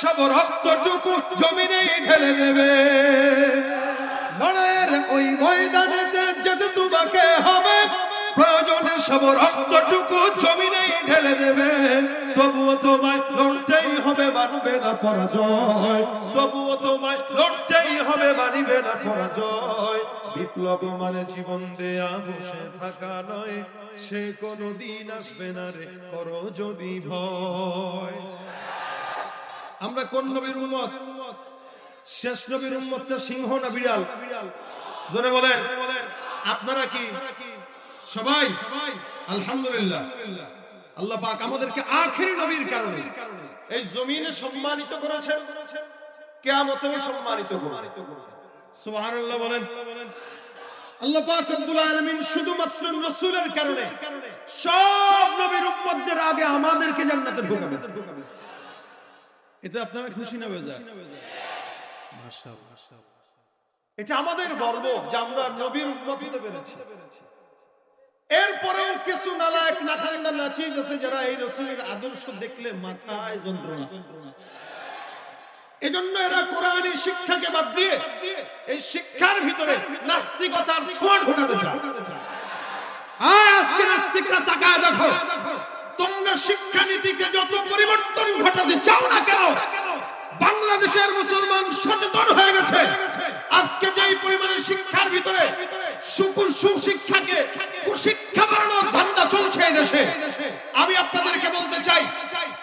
সব রক্তটুকু জমিনেই ঢেলে দেবে। লড়াইয়ের ওই ময়দানেতে যেতে তোমাকে হবে। প্রয়োজনে সব রক্তটুকু জমিনেই ঢেলে দেবে। তবুও তোমায় লড়তেই হবে, মানবে না পরাজয়। তবুও তোমায় লড়তেই হবে, মানিবে না পরাজয়। বিপ্লব মানে জীবন দেয়া, বসে থাকা নয়। সে কোনো দিন আসবে না রে, করো যদি ভয়। আমরা কোন নবীর উম্মত? শেষ নবীর উম্মতটা সিংহ না বিড়াল? জোরে বলেন। আপনারা কি? সবাই? সবাই আলহামদুলিল্লাহ। আল্লাহ পাক আমাদেরকে আখেরি নবীর কারণে এই জমিনে সম্মানিত করেছেন। কেয়ামতেও সম্মানিত করবেন সুবহানাল্লাহ বলেন। আল্লাহ পাক রব্বুল আলামিন শুধুমাত্র রাসূলের কারণে সব নবীর উম্মতদের আগে আমাদেরকে জান্নাতে ঢোকাবেন এতে আপনারা খুশি না বেজা? এটা আমাদের গর্ব যে আমরা নবীর হতে পেরেছি। এরপরেও কিছু নালায়ক নাখান্দা নাচিজ আছে যারা এই রসুলের আদর্শ দেখলে মাথায় যন্ত্রণা। এজন্য এরা কোরআনের শিক্ষাকে বাদ দিয়ে এই শিক্ষার ভিতরে নাস্তিকতার ছোঁয়া ঢোকাতে চায়। আজকে নাস্তিকরা তাকায় দেখো। তোমরা শিক্ষানীতিকে যত পরিবর্তন ঘটাতে চাও না কেন, বাংলাদেশের মুসলমান সচেতন হয়ে গেছে। আজকে যেই পরিমাণে শিক্ষার ভিতরে সুকুর সুশিক্ষাকে কুশিক্ষা বাড়ানোর ধান্দা চলছে দেশে, আমি আপনাদেরকে বলতে চাই,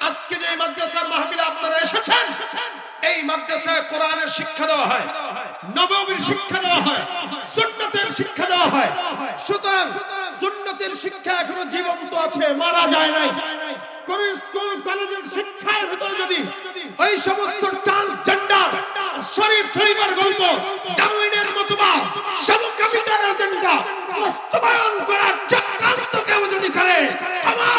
আজকে যে মাদ্রাসার মাহফিলে আপনারা এসেছেন, এই মাদ্রাসায় কোরআনের শিক্ষা দেওয়া হয়, নবমীর শিক্ষা দেওয়া হয়, সুন্নতের শিক্ষা দেওয়া হয়। সুতরাং সুন্নতের শিক্ষা এখনও জীবন্ত আছে, মারা যায় নাই। কোন স্কুল, কলেজের শিক্ষার ভিতরে যদি ওই সমস্ত ট্রান্সজেন্ডার শরীর শরীফের গল্প, ডারউইনের মতবাদ সমকামিতার এজেন্ডা বাস্তবায়ন করার চক্রান্ত কেউ যদি করে, আমার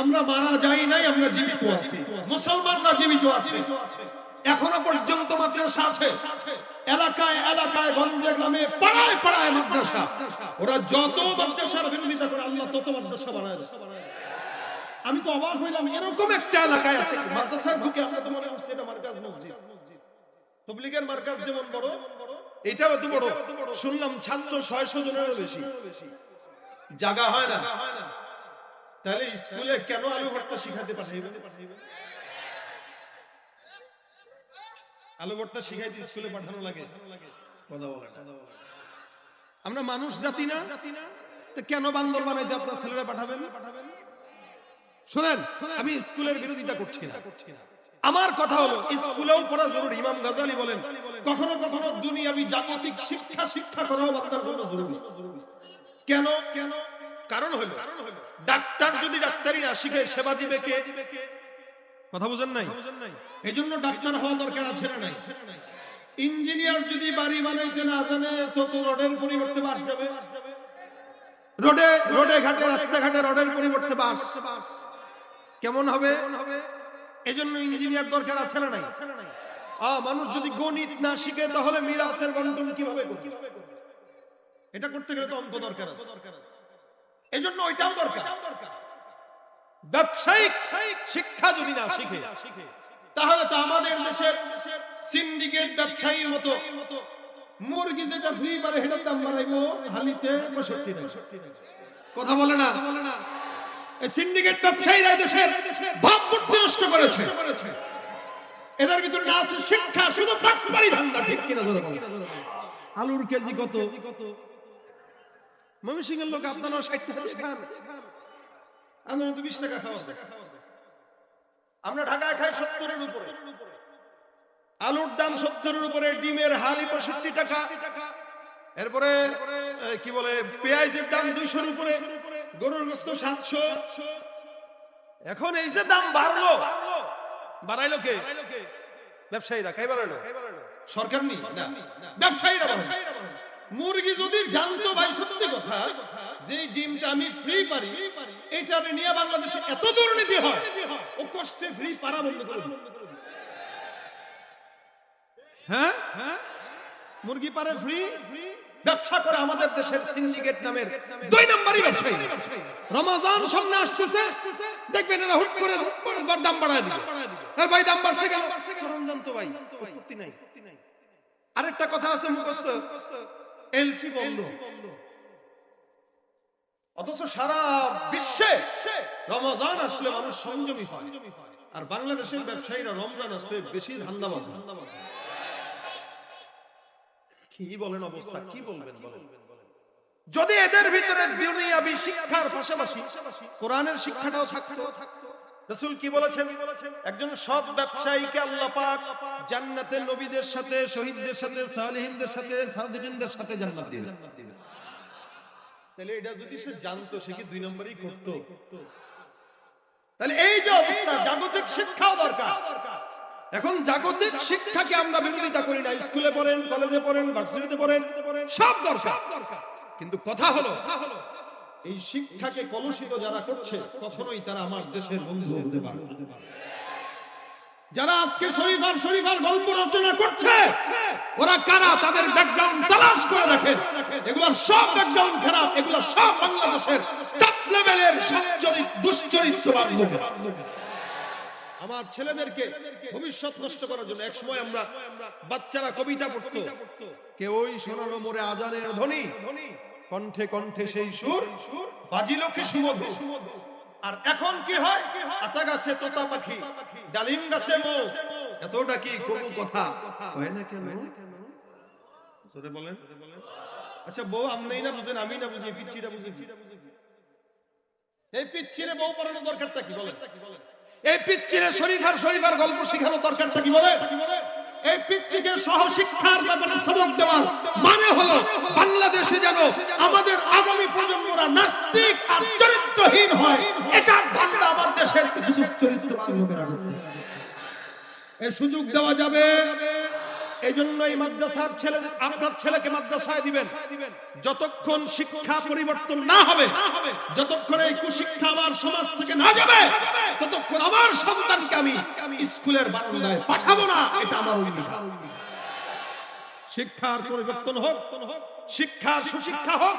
আমরা মারা যাই নাই, আমরা জীবিত আছি। মুসলমানরা জীবিত আছে। এখনও পর্যন্ত মাদ্রাসা আছে এলাকায় এলাকায়, গঞ্জে গ্রামে, পাড়ায় পাড়ায় মাদ্রাসা। ওরা যত মাদ্রাসার বিরোধিতা করে, আল্লাহ তত মাদ্রাসা দেয়। আমি তো অবাক হইলাম, এরকম একটা এলাকায় আছে। মাদ্রাসার ঢুকে আমরা তো মনে করছি এটা মার্কাজ মসজিদ। তবলিগের মার্কাজ যেমন বড়, এটাও এত বড়। শুনলাম ছাত্র ছয়শো জনেরও বেশি। জায়গা হয় না। তাহলে স্কুলে কেন আলু ভর্তা শিখাতে পাঠাইবে আলু ভর্তা শিখাইতে স্কুলে পাঠানো লাগে। আমরা মানুষ জাতি না। কেন বান্দর বানাইতে আপনার ছেলেরা পাঠাবেন? শোনেন, আমি স্কুলের বিরোধিতা করছি না। আমার কথা হলো, স্কুলেও পড়া জরুরি। ইমাম গাজালি বলেন, কখনো কখনো দুনিয়াবি জাগতিক শিক্ষা শিক্ষা করাও বান্দার জন্য জরুরি। কেন কেন? কারণ হলো, ডাক্তার যদি ডাক্তারি না শিখে সেবা দিবে কে? কথা বুঝেন নাই? এই জন্য ডাক্তার হওয়া দরকার আছে না নাই? ইঞ্জিনিয়ার যদি বাড়ি বানাইতে না জানে, তো তো রোডের পরিবর্তে বাস যাবে। রোডে রোডে ঘাটে, রাস্তাঘাটে রোডের পরিবর্তে বাস। কেমন হবে? এই জন্য ইঞ্জিনিয়ার দরকার আছে না নাই? মানুষ যদি গণিত না শিখে, তাহলে মিরাসের বন্টন কীভাবে এটা করতে গেলে তো অঙ্ক দরকার আছে। এই জন্য ওইটাও দরকার। ব্যবসায়িক শিক্ষা যদি না শিখে তাহলে তো আমাদের দেশের সিন্ডিকেট ব্যবসায়ীর মতো মুরগি যেটা ফ্রি পারে সেটার দাম বাড়াইবো হালিতে পঁয়ষট্টি কথা বলে না? এই সিন্ডিকেট ব্যবসায়ীরা দেশের ভাবমূর্তি নষ্ট করেছে। এদের ভিতরে না আছে শিক্ষা শুধু পাটপাড়ি ধান্দা ঠিক কিনা আলুর কেজি কত? ময়মনসিংহের লোক আপনারা ষাট টাকা খান। আমরা তো বিশ টাকা খাওয়া আমরা ঢাকায় খাই সত্তরের উপরে। আলুর দাম সত্তরের উপরে ডিমের হালি পঁয়ষট্টি টাকা। এরপরে কি বলে পেঁয়াজের দাম দুইশোর উপরে গরুর গোস্ত সাতশো। এখন এই যে দাম বাড়লো বাড়াইলো কে? ব্যবসায়ীরা কে বাড়াইলো? সরকার নি। ব্যবসায়ীরা বাড়াইলো। মুরগি যদি জানতো ভাই, সত্যি কথা যে ডিমটা আমি ফ্রি পারি এটা নিয়ে বাংলাদেশে এত দুর্নীতি হয়, ও কষ্টে ফ্রি পারা বন্ধ করে হ্যাঁ হ্যাঁ? মুরগি পারে ফ্রি ব্যবসা করে আমাদের দেশের সিন্ডিকেট নামের দুই নম্বরই ব্যবসায়ী। রমাজান সামনে আসতেছে, দেখবেন এরা হুট করে দাম বাড়ায় দিবে ভাই, দাম বাড়ছে কেন? রমজান তো ভাই নাই। আরেকটা কথা আছে মুখস্থ। এলসি বন্ধ। অথচ সারা বিশ্বে রমজান আসলে মানুষ সংযমী হয়। আর বাংলাদেশের ব্যবসায়ীরা রমজান আসলে বেশি ধান্দাবাজ। কি বলেন অবস্থা, কি বলবেন বলেন? যদি এদের ভিতরে দুনিয়াবি শিক্ষার পাশাপাশি কোরআনের শিক্ষাটাও থাকতো রাসূল কি বলেছেন? একজন সৎ ব্যবসায়ীকে আল্লাহ পাক জান্নাতে নবীদের সাথে, শহীদদের সাথে, সালেহিনদের সাথে, সাদিকিনদের সাথে জান্নাত দিবেন তাহলে এটা যদি সে জানতো, সে কি দুই নম্বরই করতো? তাহলে এই যে অবস্থা, জাগতিক শিক্ষাও দরকার। এখন জাগতিক শিক্ষাকে আমরা বিরোধিতা করি না। স্কুলে পড়েন, কলেজে পড়েন, ভার্সিটিতে পড়েন, সব দরকার। কিন্তু কথা হলো কথা হলো এই শিক্ষাকে কলুষিত যারা করছে, কখনোই তারা আমার দেশের বন্ধু হতে পারে যারা আজকে শরীফার শরীফার গল্প রচনা করছে, ওরা কারা? তাদের ব্যাকগ্রাউন্ড তালাশ করে দেখেন। এগুলোর সব ব্যাকগ্রাউন্ড খারাপ, এগুলো সব বাংলাদেশের টপ লেভেলের সচ্চরিত দুশ্চরিত্রবান লোক। আমার ছেলেদেরকে ভবিষ্যৎ নষ্ট করার জন্য এক সময় আমরা বাচ্চারা কবিতা পড়তো। কে ওই শোনালো মোরে আজানের ধ্বনি। কণ্ঠে কণ্ঠে সেই সুর বাজিল কি সুমধু? আর এখন কি হয়? আতা গাছে তোতা পাখি ডালিম গাছে মো। এতটা কি কবু কথা? হয় না কেন? জোরে বলেন। আচ্ছা বউ আমনেই না বুঝেন আমি না বুঝি পিচ্ছিটা বুঝি এই পিচ্ছিরে বউ পড়ানোর দরকারটা কি বলেন? এই পিচ্ছিরে শরীফার শরীফার গল্প শেখানোর দরকারটা কি বলে এই পিচ্ছিকে সহ শিক্ষার ব্যাপারে সবক দেওয়ার মানে হলো বাংলাদেশে যেন আমাদের আগামী প্রজন্মরা নাস্তিক আর চরিত্রহীন হয়। এটা ধান্দা আমার দেশের কিছু দুশ্চরিত্রবান লোকেরা এর সুযোগ দেওয়া যাবে। এই জন্য এই মাদ্রাসার ছেলে আপনার ছেলেকে মাদ্রাসায় দিবেন। যতক্ষণ শিক্ষা পরিবর্তন না হবে, যতক্ষণ এই কুশিক্ষা আমার সমাজ থেকে না যাবে ততক্ষণ আমার সন্তানকে আমি স্কুলের বারান্দায় পাঠাবো না, এটা আমার অঙ্গীকার শিক্ষার পরিবর্তন হোক, শিক্ষার সুশিক্ষা হোক,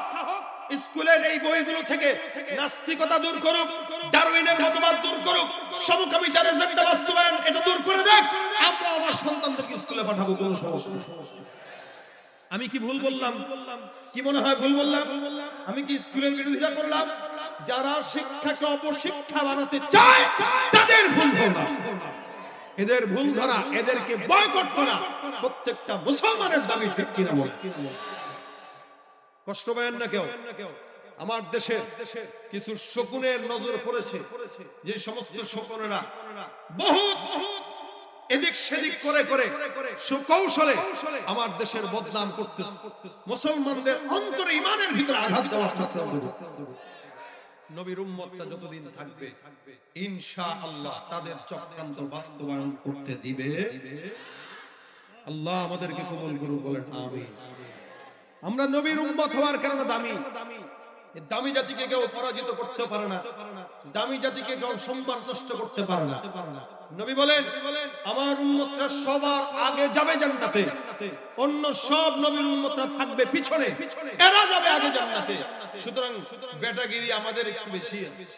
স্কুলের এই বইগুলো থেকে নাস্তিকতা দূর করুক, ডারউইনের মতবাদ দূর করুক, সমকামিতার এজেন্ডা বাস্তবায়ন, এটা দূর করে দেখ, আমরা আমার সন্তানদেরকে স্কুলে পাঠাবো, কোনো সমস্যা। আমি কি ভুল বললাম? কি মনে হয় ভুল বললাম? আমি কি স্কুলের বিরোধিতা করলাম? যারা শিক্ষাকে অপশিক্ষা বানাতে চায়, তাদের ভুল ধরা এদের ভুল ধরা এদেরকে বয়কট করা প্রত্যেকটা মুসলমানের দাবি ঠিক কিনা বল কষ্ট পাবেন না কেউ? আমার দেশে কিছু শকুনের নজর পড়েছে। যে সমস্ত শকুনেরা বহুত এদিক সেদিক করে করে সুকৌশলে আমার দেশের বদনাম করতেছে। মুসলমানদের অন্তরে ইমানের ভিতরে আঘাত দেওয়ার চক্রান্ত করতেছে নবীর উম্মতটা যতদিন থাকবে ইনশা আল্লাহ তাদের চক্রান্ত বাস্তবায়ন করতে দিবে। আল্লাহ আমাদেরকে কবুল করুন বলেন, আমিন। আমরা নবীর উম্মত হওয়ার কারণে দামি। এই দামি জাতিকে কেউ পরাজিত করতে পারে না। দামি জাতিকে কেউ সম্মান নষ্ট করতে পারে না। নবী বলেন, আমার উন্মতরা সবার আগে যাবে জান্নাতে। অন্য সব নবীর উন্মতরা থাকবে পিছনে। এরা যাবে আগে জান্নাতে। সুতরাং বেটাগিরি আমাদের একটু বেশি আছে।